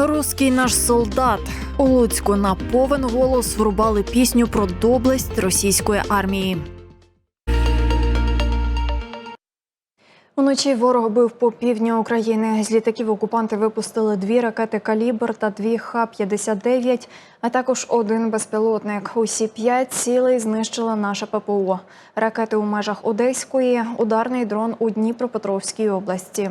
Руський наш солдат у Луцьку на повен голос врубали пісню про доблесть російської армії. Уночі ворог бив по півдню України. З літаків окупанти випустили дві ракети «Калібр» та дві Х-59, а також один безпілотник. Усі п'ять цілей знищила наша ППО. Ракети у межах Одеської, ударний дрон у Дніпропетровській області.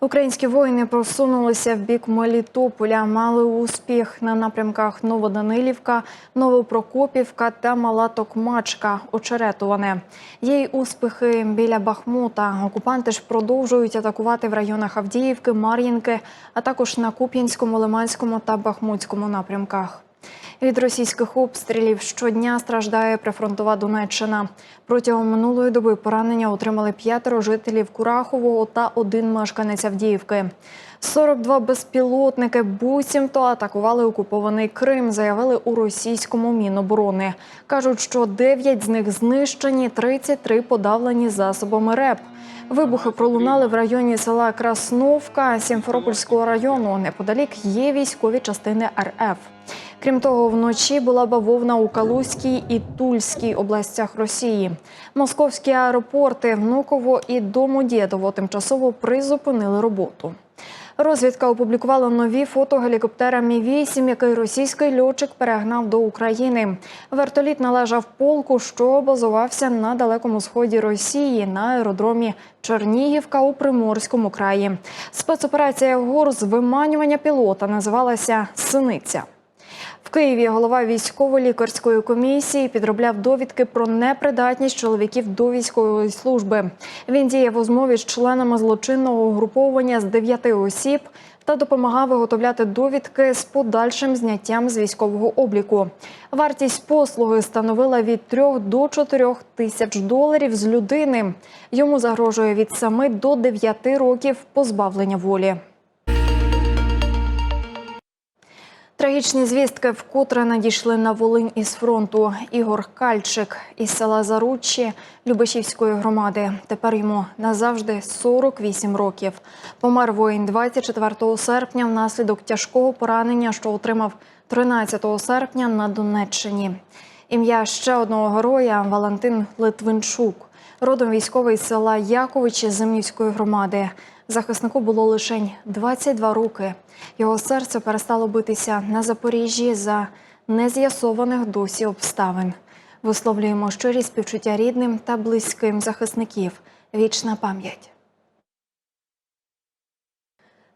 Українські воїни просунулися в бік Мелітополя, мали успіх на напрямках Новоданилівка, Новопрокопівка та Мала Токмачка, Очеретуване. Й успіхи біля Бахмута. Окупанти ж продовжують атакувати в районах Авдіївки, Мар'їнки, а також на Куп'янському, Лиманському та Бахмутському напрямках. Від російських обстрілів щодня страждає прифронтова Донеччина. Протягом минулої доби поранення отримали п'ятеро жителів Курахового та один мешканець Авдіївки. 42 безпілотники буцімто атакували окупований Крим, заявили у російському міноборони. Кажуть, що 9 з них знищені, 33 подавлені засобами РЕП. Вибухи пролунали в районі села Красновка Сімферопольського району. Неподалік є військові частини РФ. Крім того, вночі була бавовна у Калузькій і Тульській областях Росії. Московські аеропорти Внуково і Домодєдово тимчасово призупинили роботу. Розвідка опублікувала нові фото гелікоптера Мі 8 який російський льотчик перегнав до України. Вертоліт належав полку, що базувався на далекому сході Росії на аеродромі Чернігівка у Приморському краї. Спецоперація ГУР з виманювання пілота називалася Синиця. В Києві голова військово-лікарської комісії підробляв довідки про непридатність чоловіків до військової служби. Він діяв у змові з членами злочинного угруповання з дев'яти осіб та допомагав виготовляти довідки з подальшим зняттям з військового обліку. Вартість послуги становила від 3 до 4 тисяч доларів з людини. Йому загрожує від 7 до 9 років позбавлення волі. Трагічні звістки вкотре надійшли на Волинь із фронту. Ігор Кальчик із села Заруччі Любешівської громади. Тепер йому назавжди 48 років. Помер воїн 24 серпня внаслідок тяжкого поранення, що отримав 13 серпня на Донеччині. Ім'я ще одного героя Валентин Литвинчук. Родом військовий з села Яковичі Зимнівської громади. Захиснику було лише 22 роки. Його серце перестало битися на Запоріжжі за нез'ясованих досі обставин. Висловлюємо щирі співчуття рідним та близьким захисників. Вічна пам'ять.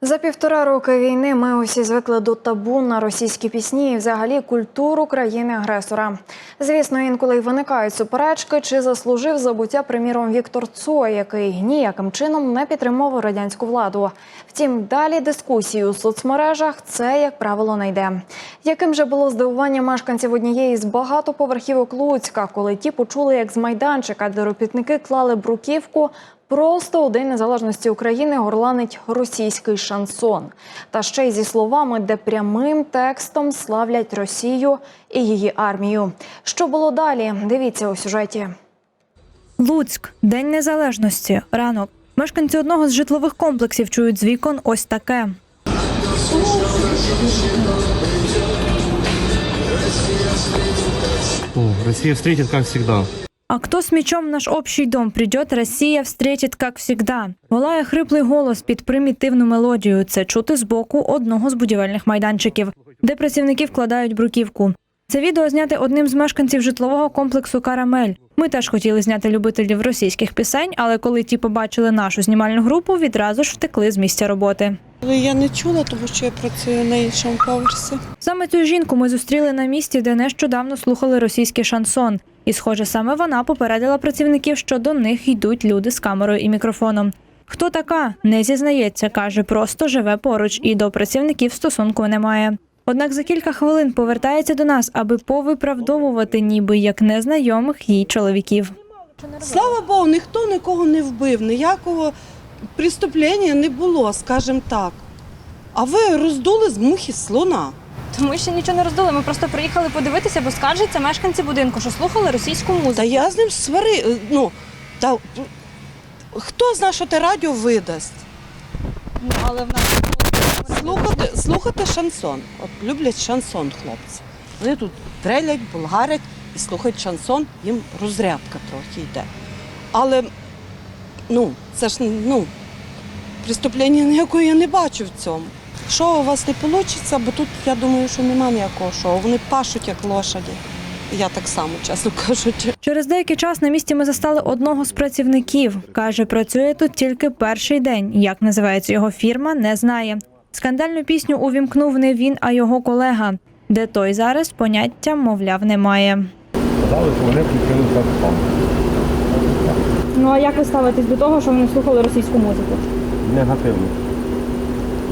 За півтора роки війни ми усі звикли до табу на російські пісні і взагалі культуру країни-агресора. Звісно, інколи й виникають суперечки, чи заслужив забуття, приміром, Віктор Цой, який ніяким чином не підтримував радянську владу. Втім, далі дискусії у соцмережах це, як правило, не йде. Яким же було здивування мешканців однієї з багатоповерхівок Луцька, коли ті почули, як з майданчика, де робітники клали бруківку, Просто у День Незалежності України горланить російський шансон. Та ще й зі словами, де прямим текстом славлять Росію і її армію. Що було далі? Дивіться у сюжеті. Луцьк, День Незалежності, ранок. Мешканці одного з житлових комплексів чують з вікон ось таке. О, Россия встретит, как всегда. А хто з мечом в наш общий дом придет, Росія встретить, як всегда. Волає хриплий голос під примітивну мелодію. Це чути з боку одного з будівельних майданчиків, де працівники вкладають бруківку. Це відео зняте одним з мешканців житлового комплексу Карамель. Ми теж хотіли зняти любителів російських пісень, але коли ті побачили нашу знімальну групу, відразу ж втекли з місця роботи. Я не чула, тому що я працюю на іншому поверсі. Саме цю жінку ми зустріли на місці, де нещодавно слухали російський шансон. І, схоже, саме вона попередила працівників, що до них йдуть люди з камерою і мікрофоном. Хто така? Не зізнається, каже, просто живе поруч і до працівників стосунку немає. Однак за кілька хвилин повертається до нас, аби повиправдовувати ніби як незнайомих їй чоловіків. Слава Богу, ніхто нікого не вбив, ніякого преступлення не було, скажімо так. А ви роздули з мухи слона. Ми ще нічого не роздали. Ми просто приїхали подивитися, бо скаржаться мешканці будинку, що слухали російську музику. Та я з ним свари. Ну, та, хто знає, що те радіо видасть? Ну, але в нас Слухати, слухати шансон. От люблять шансон хлопці. Вони тут трелять, болгарять і слухають шансон, їм розрядка трохи йде. Але ну, це ж ну, преступлення ніякого я не бачу в цьому. Що у вас не вийде, бо тут я думаю, що немає ніякого шоу. Вони пашуть як лошаді. Я так само, чесно кажучи. Через деякий час на місці ми застали одного з працівників. Каже, працює тут тільки перший день. Як називається його фірма, не знає. Скандальну пісню увімкнув не він, а його колега. Де той зараз поняття, мовляв, немає. Сказали, що вони включили ну а як ви ставитесь до того, що вони слухали російську музику? Негативно.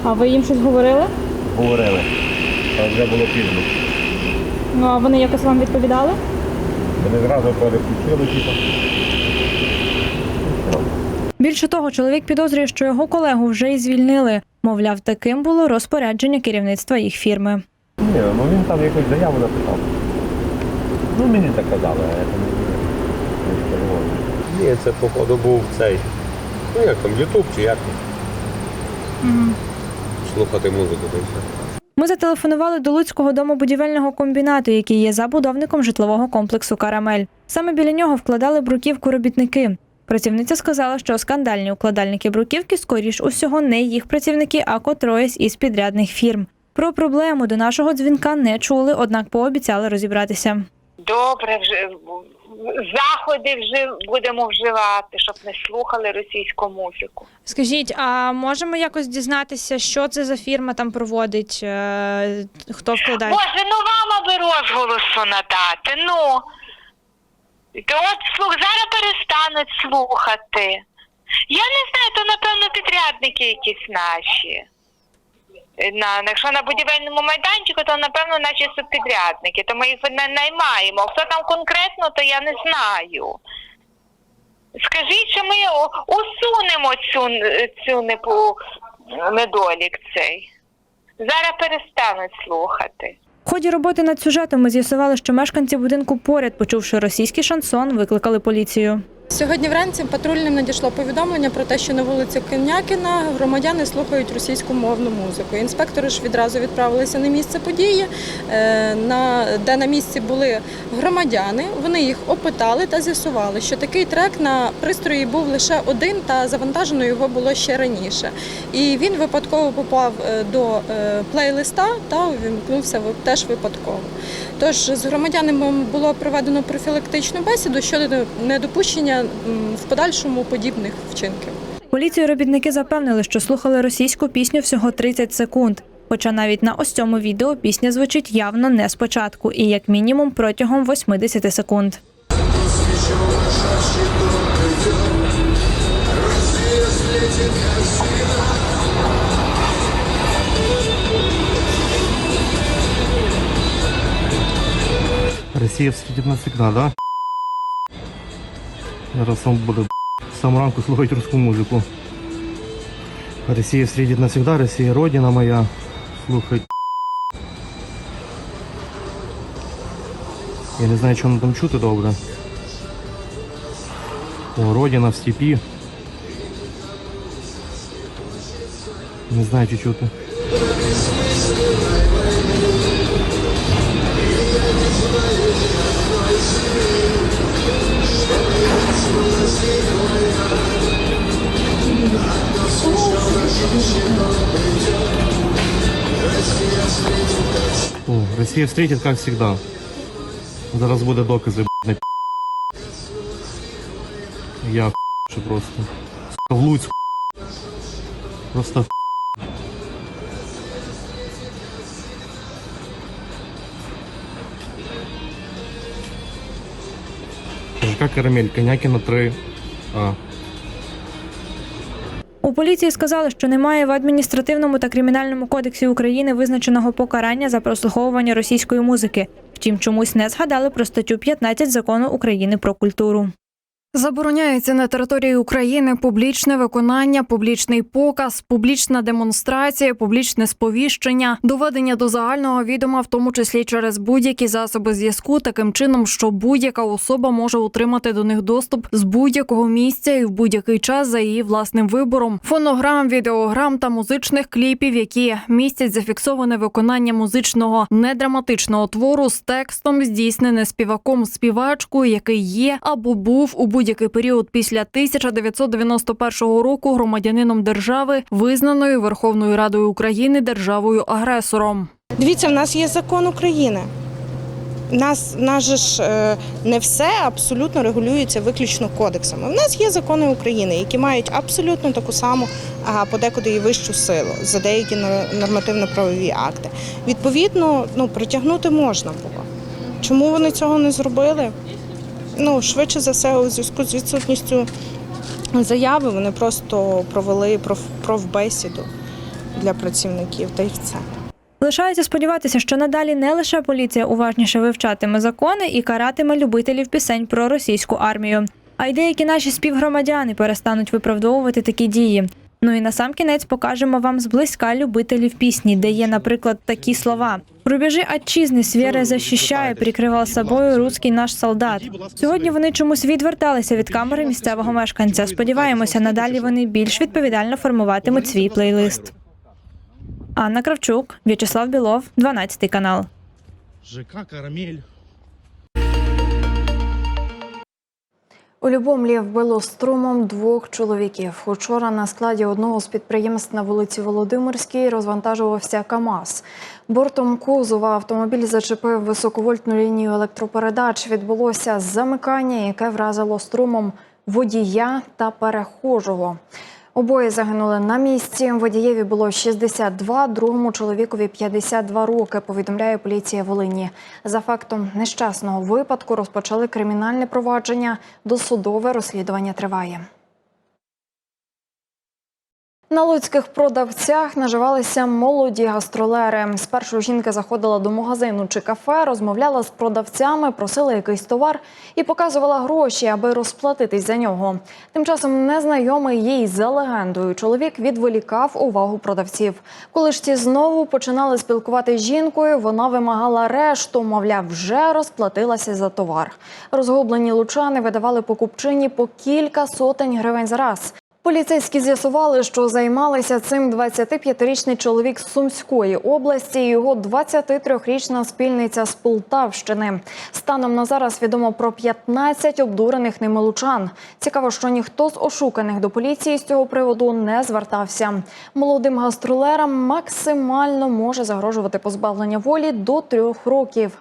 А ви їм щось говорили? Говорили. А вже було пізно. Ну а вони якось вам відповідали? Вони зразу переключили, типу. Більше того, чоловік підозрює, що його колегу вже й звільнили. Мовляв, таким було розпорядження керівництва їх фірми. Ні, ну він там якусь заяву написав. Ну мені так казали, а я там не знаю. Переводжу. Ні, це походу був цей. Ну як там, Ютуб чи як? Слухати музику, то все. Ми зателефонували до Луцького домобудівельного комбінату, який є забудовником житлового комплексу Карамель. Саме біля нього вкладали бруківку робітники. Працівниця сказала, що скандальні укладальники бруківки скоріш усього не їх працівники, а котроїсь із підрядних фірм. Про проблему до нашого дзвінка не чули, однак пообіцяли розібратися. Добре, вже заходи вже будемо вживати, щоб не слухали російську музику. Скажіть, а можемо якось дізнатися, що це за фірма там проводить? е, Хто вкладає? Боже, ну вам аби розголосу надати. Ну то от слух зараз перестануть слухати. Я не знаю, то напевно підрядники якісь наші. На, якщо на будівельному майданчику, то напевно наші субпідрядники, то ми їх не наймаємо. Хто там конкретно, то я не знаю. Скажіть, що ми усунемо цю, цю непу, недолік цей. Зараз перестануть слухати. В ході роботи над сюжетом ми з'ясували, що мешканці будинку поряд, почувши російський шансон, викликали поліцію. Сьогодні вранці патрульним надійшло повідомлення про те, що на вулиці Конякіна громадяни слухають російську мовну музику. Інспектори ж відразу відправилися на місце події, е, де на місці були громадяни. Вони їх опитали та з'ясували, що такий трек на пристрої був лише один, та завантажено його було ще раніше. І він випадково попав е, до е, плейлиста та увімкнувся теж випадково. Тож з громадянами було проведено профілактичну бесіду щодо недопущення в подальшому подібних вчинків. Поліцію робітники запевнили, що слухали російську пісню всього 30 секунд. Хоча навіть на ось цьому відео пісня звучить явно не спочатку і як мінімум протягом 80 секунд. Россия встретит нас всегда, да? Зараз он буде самого ранку слухати русскую музику. Россия встретит навсегда, Россия родина моя. Слухать. Я не знаю, що воно там чути добре. О, родина в степі. Не знаю, чи чути. Россия встретит, как всегда. Зараз буде докази, на. Я що просто. Сука, в Луцьку. Просто ЖК Карамель, Конякіна 3. У поліції сказали, що немає в адміністративному та кримінальному кодексі України визначеного покарання за прослуховування російської музики. Втім, чомусь не згадали про статтю 15 закону України про культуру. Забороняється на території України публічне виконання, публічний показ, публічна демонстрація, публічне сповіщення, доведення до загального відома, в тому числі через будь-які засоби зв'язку, таким чином, що будь-яка особа може отримати до них доступ з будь-якого місця і в будь-який час за її власним вибором. Фонограм, відеограм та музичних кліпів, які містять зафіксоване виконання музичного недраматичного твору з текстом, здійснене співаком співачкою, який є або був у будь-який період після 1991 року громадянином держави, визнаної Верховною Радою України державою агресором. Дивіться, в нас є закон України. Нас, нас же ж е, не все абсолютно регулюється виключно кодексами. У нас є закони України, які мають абсолютно таку саму, а подекуди і вищу силу за деякі нормативно-правові акти. Відповідно, ну притягнути можна було. Чому вони цього не зробили? Ну, швидше за все, у зв'язку з відсутністю заяви вони просто провели проф- профбесіду для працівників та й все. Лишається сподіватися, що надалі не лише поліція уважніше вивчатиме закони і каратиме любителів пісень про російську армію, а й деякі наші співгромадяни перестануть виправдовувати такі дії. Ну і на сам кінець покажемо вам зблизька любителів пісні, де є, наприклад, такі слова: рубежі отчизни з віри защищає, прикривав собою руський наш солдат. Сьогодні вони чомусь відверталися від камери місцевого мешканця. Сподіваємося, надалі вони більш відповідально формуватимуть свій плейлист. Анна Кравчук, В'ячеслав Білов, 12 канал. ЖК Карамель. У Любомлі вбило струмом двох чоловіків. Учора на складі одного з підприємств на вулиці Володимирській розвантажувався КАМАЗ. Бортом кузова автомобіль зачепив високовольтну лінію електропередач. Відбулося замикання, яке вразило струмом водія та перехожого. Обоє загинули на місці. Водієві було 62, другому чоловікові 52 роки. Повідомляє поліція Волині. За фактом нещасного випадку розпочали кримінальне провадження. Досудове розслідування триває. На луцьких продавцях наживалися молоді гастролери. Спершу жінка заходила до магазину чи кафе, розмовляла з продавцями, просила якийсь товар і показувала гроші, аби розплатитись за нього. Тим часом незнайомий їй за легендою чоловік відволікав увагу продавців. Коли ж ті знову починали спілкуватися з жінкою, вона вимагала решту, мовляв, вже розплатилася за товар. Розгублені лучани видавали покупчині по кілька сотень гривень за раз. Поліцейські з'ясували, що займалися цим 25-річний чоловік з Сумської області і його 23-річна спільниця з Полтавщини. Станом на зараз відомо про 15 обдурених ними лучан. Цікаво, що ніхто з ошуканих до поліції з цього приводу не звертався. Молодим гастролерам максимально може загрожувати позбавлення волі до трьох років.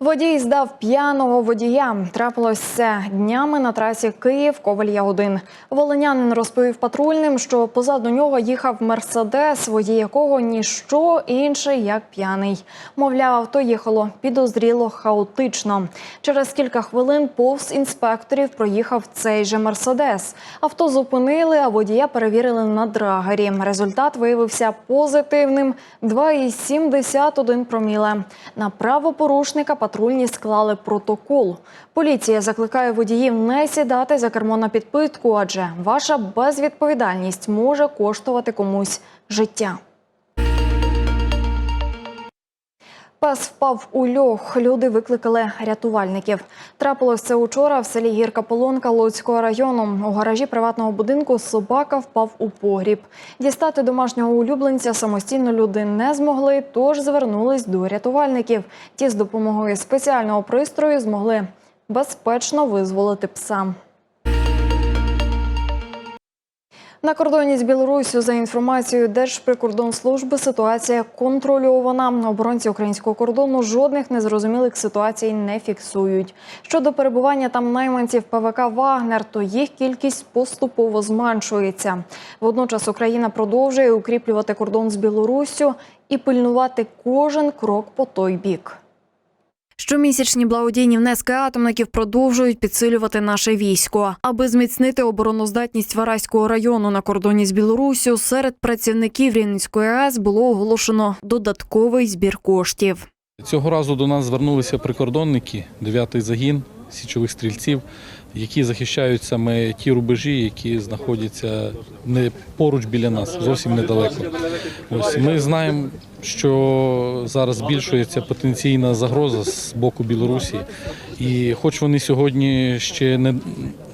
Водій здав п'яного водія. Трапилось це днями на трасі Київ Коваль Ягодин. Волинянин розповів патрульним, що позаду нього їхав мерседес, водій якого ніщо інше як п'яний. Мовляв, авто їхало підозріло хаотично. Через кілька хвилин повз інспекторів проїхав цей же мерседес. Авто зупинили, а водія перевірили на драгері. Результат виявився позитивним 2,71 проміле. На правопорушника патрульні склали протокол. Поліція закликає водіїв не сідати за кермо на підпитку, адже ваша безвідповідальність може коштувати комусь життя. Пес впав у льох. Люди викликали рятувальників. Трапилось це учора в селі Гірка Полонка Луцького району. У гаражі приватного будинку собака впав у погріб. Дістати домашнього улюбленця самостійно люди не змогли, тож звернулись до рятувальників. Ті з допомогою спеціального пристрою змогли безпечно визволити пса. На кордоні з Білоруссю, за інформацією Держприкордонслужби, ситуація контрольована. Оборонці українського кордону жодних незрозумілих ситуацій не фіксують. Щодо перебування там найманців ПВК Вагнер, то їх кількість поступово зменшується. Водночас Україна продовжує укріплювати кордон з Білоруссю і пильнувати кожен крок по той бік. Щомісячні благодійні внески атомників продовжують підсилювати наше військо. Аби зміцнити обороноздатність Вараського району на кордоні з Білоруссю, серед працівників Рівненської АЕС було оголошено додатковий збір коштів. Цього разу до нас звернулися прикордонники, 9-й загін січових стрільців, які захищають саме ті рубежі, які знаходяться не поруч біля нас, зовсім недалеко. Ось ми знаємо, що зараз збільшується потенційна загроза з боку Білорусі. І хоч вони сьогодні ще не,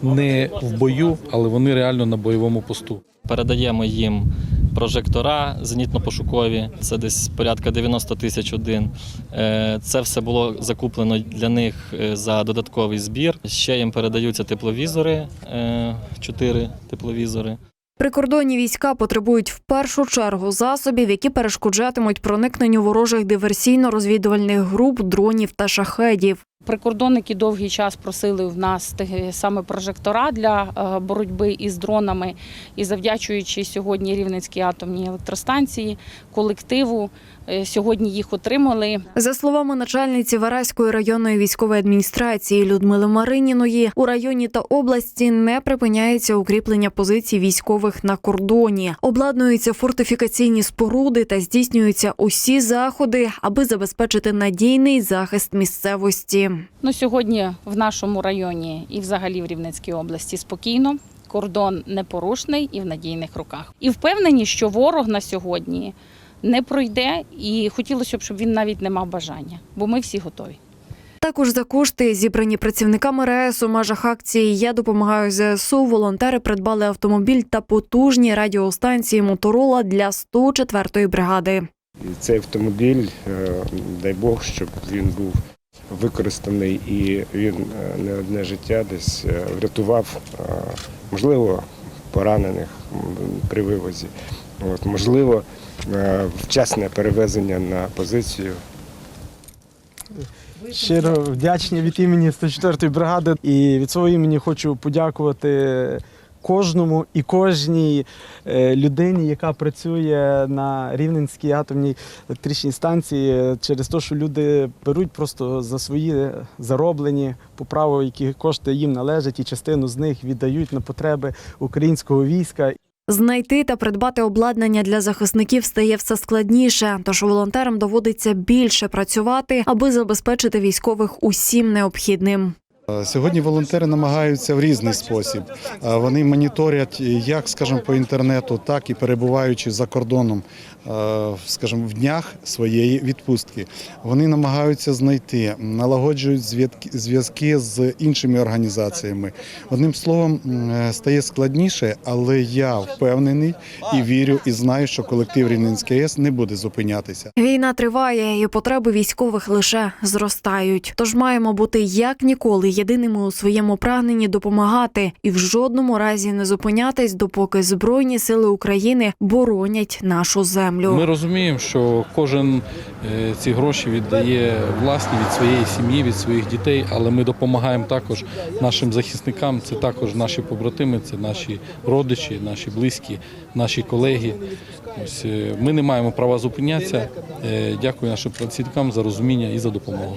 не в бою, але вони реально на бойовому посту. Передаємо їм прожектора зенітно-пошукові, це десь порядка 90 тисяч один. Е, Це все було закуплено для них е, за додатковий збір. Ще їм передаються тепловізори, е, чотири тепловізори. Прикордонні війська потребують в першу чергу засобів, які перешкоджатимуть проникненню ворожих диверсійно-розвідувальних груп, дронів та шахедів. Прикордонники довгий час просили в нас саме прожектора для е, боротьби із дронами. І завдячуючи сьогодні Рівненській атомній електростанції, колективу, е, сьогодні їх отримали. За словами начальниці Вараської районної військової адміністрації Людмили Мариніної, у районі та області не припиняється укріплення позицій військових на кордоні, обладнуються фортифікаційні споруди та здійснюються усі заходи, аби забезпечити надійний захист місцевості. Ну, сьогодні в нашому районі і взагалі в Рівненській області спокійно. Кордон непорушний і в надійних руках. І впевнені, що ворог на сьогодні не пройде, і хотілося б, щоб він навіть не мав бажання, бо ми всі готові. Також за кошти, зібрані працівниками РЕС у межах акції Я допомагаю ЗСУ. Волонтери придбали автомобіль та потужні радіостанції Моторола для 104-ї бригади. І цей автомобіль, е, дай Бог, щоб він був використаний і він е, не одне життя десь е, врятував, е, можливо, поранених при вивозі. От, можливо, вчасне перевезення на позицію. Щиро вдячні від імені 104-ї бригади. І від свого імені хочу подякувати кожному і кожній е, людині, яка працює на Рівненській атомній електричній станції, через те, що люди беруть просто за свої зароблені по праву, які кошти їм належать, і частину з них віддають на потреби українського війська. Знайти та придбати обладнання для захисників стає все складніше, тож волонтерам доводиться більше працювати, аби забезпечити військових усім необхідним. Сьогодні волонтери намагаються в різний спосіб. Е, Вони моніторять як, скажімо, по інтернету, так і перебуваючи за кордоном, е, скажімо, в днях своєї відпустки. Вони намагаються знайти, налагоджують зв'язки- з іншими організаціями. Одним словом, е, стає складніше, але я впевнений і вірю, і знаю, що колектив Рівненський АЕС не буде зупинятися. Війна триває, і потреби військових лише зростають. Тож маємо бути як ніколи єдиними у своєму прагненні допомагати і в жодному разі не зупинятись, допоки збройні сили України боронять нашу землю. Ми розуміємо, що кожен е, ці гроші віддає власні від своєї сім'ї, від своїх дітей, але ми допомагаємо також нашим захисникам. Це також наші побратими, це наші родичі, наші близькі, наші колеги. Ось е, ми не маємо права зупинятися. Е, Дякую нашим працівникам за розуміння і за допомогу.